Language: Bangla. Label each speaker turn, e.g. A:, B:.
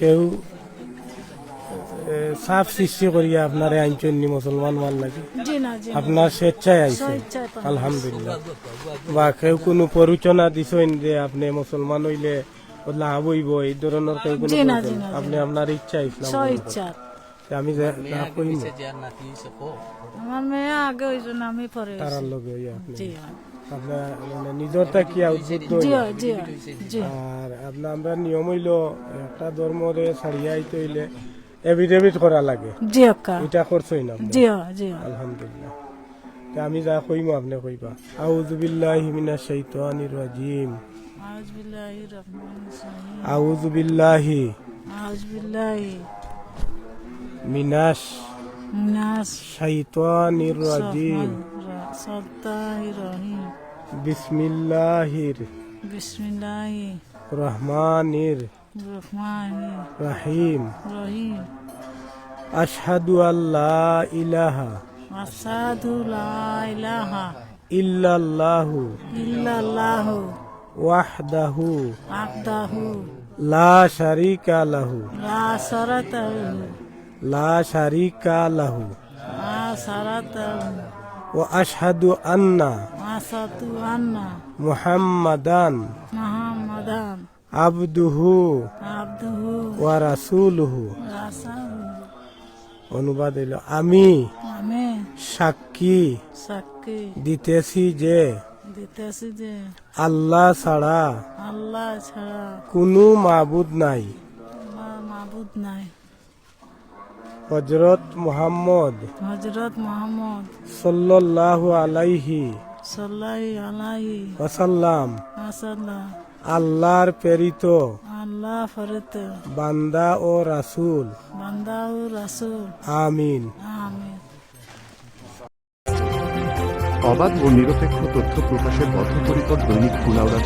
A: কেউ চাপ সৃষ্টি করিয়া আপনারে আইনচন নি মুসলমান মান লাগি
B: জি না জি না।
A: আপনার স্বেচ্ছায় আইছে। আলহামদুলিল্লাহ। বা কেউ কোনো পরিচনা দিছেন যে আপনি মুসলমান হইলে লাভ হইব এই ধরনের কেউ কোনো আপনি আপনার ইচ্ছা ইসলাম। আমি যে না কইম।
B: আমার আগে ওই জন্য আমি পরে
A: তারার লগে আপনি।
B: জি।
A: আপনার মানে নিজের উদ্বুদ্ধ
B: জি জি জি।
A: আর আপনার আমরা নিয়ম হইল একটা ধর্মরে ছাড়িয়া আইতে হইলে এভিডেভিট করা লাগে।
B: জি অক্কা
A: এটা করছই না
B: জি জি
A: আলহামদুলিল্লাহ। তা আমি যা কইম আপনি কইবা। আউযু বিল্লাহি মিনাশ শাইতানির রাজিম।
B: আউজ বিল্লাহি রহমান রহিম।
A: আউযু বিল্লাহি
B: আউজ বিল্লাহি
A: মিনাশ
B: নাস
A: শাইতানির রাজিম বিসমিল্লাহির।
B: বিসমিল্লাহি।
A: রহমানির।
B: রহমানি
A: রহিম।
B: রহিম।
A: আশহাদু আল্লাহ ইলাহা।
B: আসাদু লা ইলাহা।
A: ইল্লাল্লাহু।
B: ইল্লাল্লাহু।
A: ওয়াহদাহু।
B: আকদাহু
A: লা শারিকা লাহু।
B: লা
A: লাহু।
B: লা আসাতু আন্না
A: মুহাম্মাদান
B: মুহাম্মাদান
A: আবদুহু
B: আবদুহু
A: ওয়া অনুবাদ হইল আমি সাক্ষী দিতেছি যে আল্লাহ ছাড়া
B: আল্লাহ ছাড়া
A: কোনো মাবুদ নাই।
B: মাবুদ নাই।
A: হজরত মুহাম্মদ
B: হজরত মোহাম্মদ
A: সাল্লাল্লাহু আলাইহি ওয়াসাল্লাম। আল্লাহর প্রেরিত
B: আল্লাহ ফরিত
A: বান্দা ও রাসূল।
B: বান্দাউ রাসুল।
A: আমিন।
B: আমিন।
C: অবাধ ও নিরপেক্ষ তথ্য প্রকাশের বদ্ধপরিকর দৈনিক কুলাউড়া